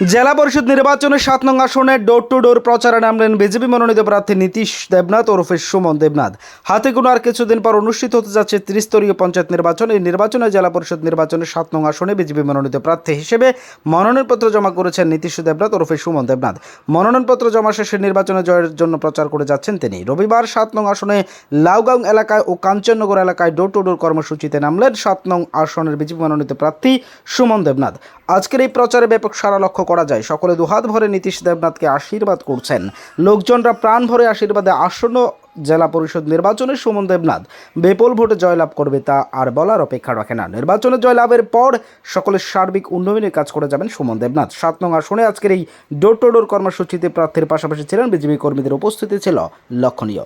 জেলা পরিষদ নির্বাচনে সাত নং আসনে ডোর টু ডোর প্রচারে নামলেন বিজেপি মনোনীত প্রার্থী নীতিশ দেবনাথ ওরফে সুমন দেবনাথ। হাতে আর কিছুদিন পর অনুষ্ঠিত হতে যাচ্ছে ত্রিস্তরীয় পঞ্চায়েত নির্বাচন। এই নির্বাচনে জেলা পরিষদ নির্বাচনে সাত নং আসনে বিজেপি মনোনীত প্রার্থী হিসেবে মনোনয়নপত্র জমা করেছেন নীতিশ দেবনাথ ওরফে সুমন দেবনাথ। মনোনয়নপত্র জমা শেষে নির্বাচনে জয়ের জন্য প্রচার করে যাচ্ছেন তিনি। রবিবার সাত নং আসনে লাউগাঁও এলাকায় ও কাঞ্চননগর এলাকায় ডোর টু ডোর কর্মসূচিতে নামলেন সাত নং আসনের বিজেপি মনোনীত প্রার্থী সুমন দেবনাথ। আজকের এই প্রচারে ব্যাপক সারা লক্ষ্য করা যায়। সকলে দুহাত ভরে নীতিশ দেবনাথকে আশীর্বাদ করছেন। লোকজনরা প্রাণ ভরে আশীর্বাদে আসন্ন জেলা পরিষদ নির্বাচনে সুমন দেবনাথ বেপল ভোটে জয়লাভ করবে তা আর বলার অপেক্ষা রাখে না। নির্বাচনে জয়লাভের পর সকলের সার্বিক উন্নয়নের কাজ করে যাবেন সুমন দেবনাথ। সাত নং আসনে আজকের এই ডোর টু ডোর কর্মসূচিতে প্রার্থীর পাশাপাশি ছিলেন বিজেপি কর্মীদের উপস্থিতি ছিল লক্ষণীয়।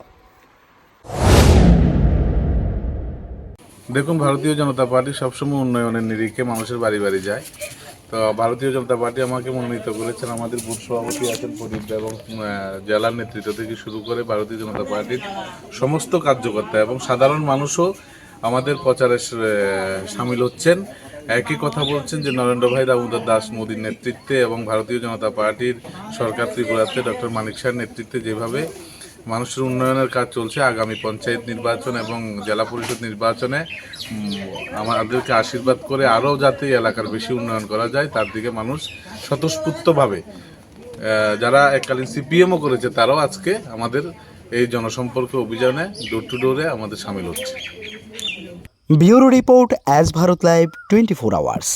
দেখুন, ভারতীয় জনতা পার্টি সবসময় উন্নয়নের নিরিখে মানুষের বাড়ি বাড়ি যায়। তো ভারতীয় জনতা পার্টি আমাকে মনোনীত করেছেন। আমাদের বুথ সভাপতি আছেন প্রদীপ এবং জেলার নেতৃত্ব থেকে শুরু করে ভারতীয় জনতা পার্টির সমস্ত কার্যকর্তা এবং সাধারণ মানুষও আমাদের প্রচারে সামিল হচ্ছেন। একই কথা বলছেন যে নরেন্দ্র ভাই দামোদর দাস মোদীর নেতৃত্বে এবং ভারতীয় জনতা পার্টির সরকার ত্রিপুরাতে ডক্টর মানিক শাহের নেতৃত্বে যেভাবে মানুষের উন্নয়নের কাজ চলছে আগামী পঞ্চায়েত নির্বাচন এবং জেলা পরিষদ নির্বাচনে। আমাদেরকে আশীর্বাদ করে আরও যাতে এলাকার বেশি উন্নয়ন করা যায়, তার দিকে মানুষ স্বতঃস্ফূর্তভাবে যারা এককালীন সিপিএমও করেছে তারাও আজকে আমাদের এই জনসম্পর্ক অভিযানে ডোর টু ডোরে আমাদের সামিল হচ্ছে। Bureau report as Bharat live twenty four hours.